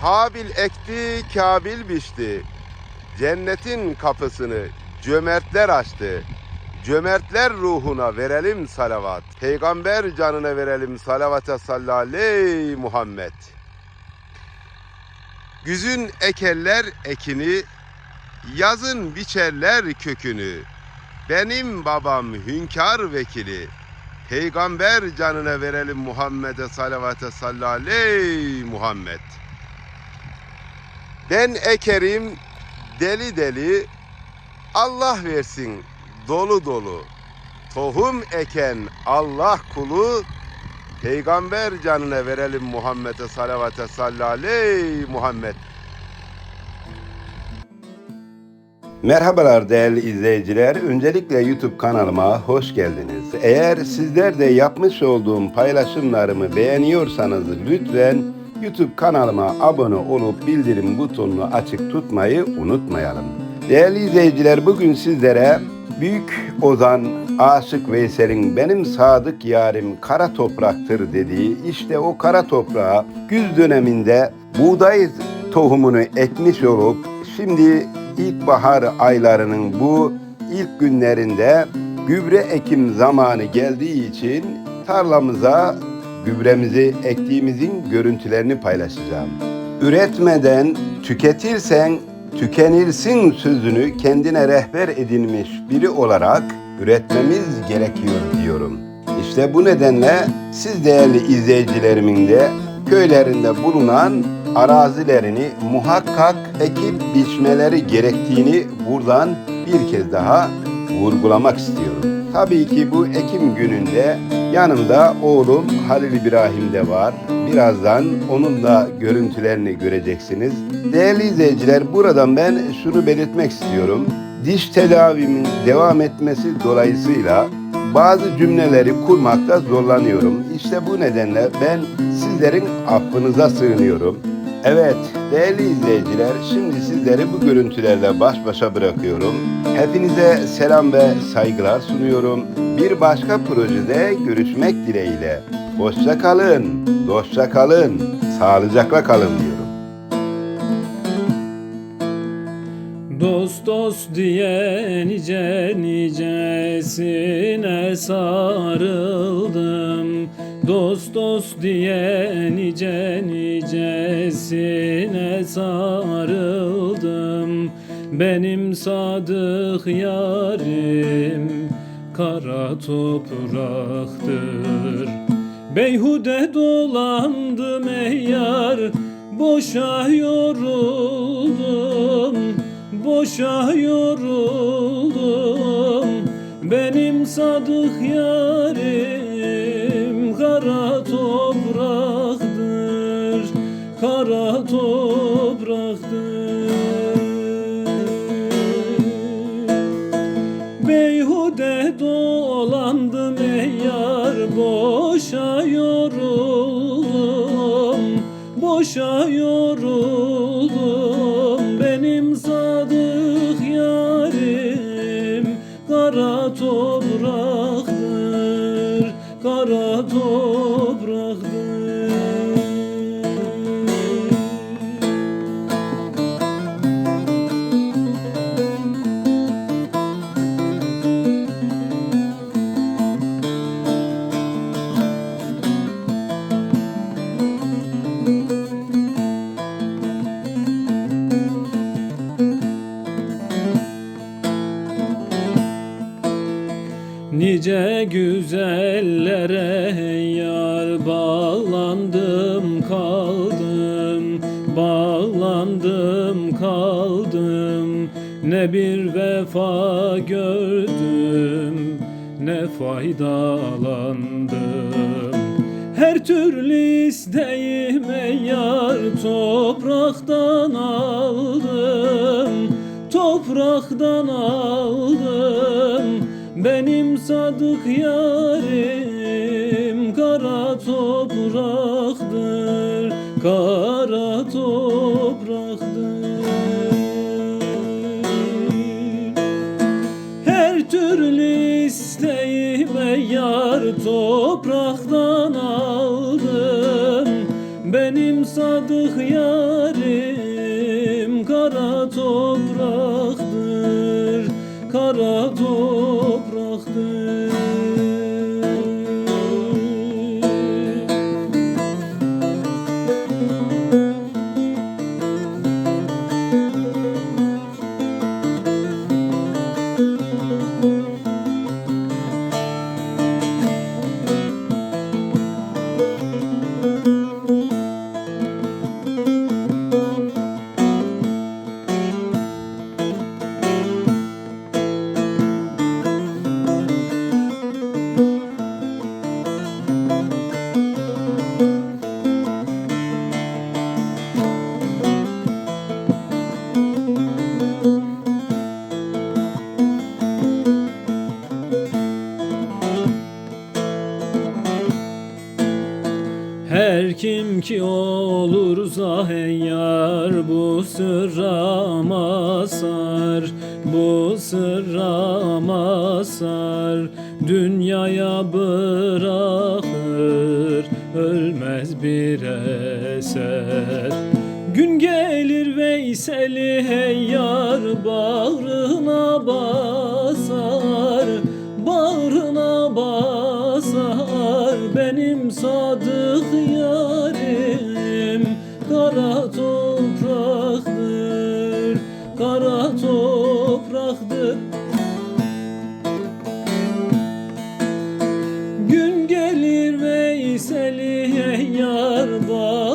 Habil ekti, Kabil biçti. Cennetin kapısını cömertler açtı. Cömertler ruhuna verelim salavat. Peygamber canına verelim salavata sallallahu aleyhi Muhammed. Güzün ekerler ekini, yazın biçerler kökünü. Benim babam hünkâr vekili. Peygamber canına verelim Muhammed'e salavata sallallahu aleyhi Muhammed. Ben ekerim deli deli, Allah versin dolu dolu. Tohum eken Allah kulu, Peygamber canına verelim Muhammed'e salavata sallallahu aleyhi Muhammed. Merhabalar değerli izleyiciler. Öncelikle YouTube kanalıma hoş geldiniz. Eğer sizler de yapmış olduğum paylaşımlarımı beğeniyorsanız lütfen YouTube kanalıma abone olup bildirim butonunu açık tutmayı unutmayalım. Değerli izleyiciler bugün sizlere Büyük Ozan Aşık Veysel'in benim sadık yarim kara topraktır dediği işte o kara toprağa güz döneminde buğday tohumunu ekmiş olup şimdi ilkbahar aylarının bu ilk günlerinde gübre ekim zamanı geldiği için tarlamıza gübremizi ektiğimizin görüntülerini paylaşacağım. Üretmeden tüketirsen tükenirsin sözünü kendine rehber edinmiş biri olarak üretmemiz gerekiyor diyorum. İşte bu nedenle siz değerli izleyicilerimin de köylerinde bulunan arazilerini muhakkak ekip biçmeleri gerektiğini buradan bir kez daha vurgulamak istiyorum. Tabii ki bu Ekim gününde yanımda oğlum Halil İbrahim de var. Birazdan onun da görüntülerini göreceksiniz. Değerli izleyiciler buradan ben şunu belirtmek istiyorum. Diş tedavimin devam etmesi dolayısıyla bazı cümleleri kurmakta zorlanıyorum. İşte bu nedenle ben sizlerin affınıza sığınıyorum. Evet değerli izleyiciler şimdi sizleri bu görüntülerle baş başa bırakıyorum. Hepinize selam ve saygılar sunuyorum. Bir başka projede görüşmek dileğiyle. Hoşça kalın, dostça kalın, sağlıcakla kalın diyorum. Dost dost diye nice nicesine sarıldım Dost dost diye nice nicesine sarıldım. Benim sadık yarim kara topraktır. Beyhude dolandım ey yar Boşa yoruldum. Boşa yoruldum. Benim sadık yarim Kara boşa Nice güzellere yar bağlandım kaldım Bağlandım kaldım. Ne bir vefa gördüm ne faydalandım. Her türlü isteğime yar topraktan aldım Topraktan aldım benim sadık yarim kara topraktır Kara topraktır. Her türlü isteğime yar topraktan aldım. Benim sadık yarim kara topraktır bu sırra masar Bu sırra masar Dünyaya bırakır ölmez bir eser. Gün gelir Veysel'i hey yar bağrına basar Bağrına basar. Benim sadık Veysel'i yar bağrına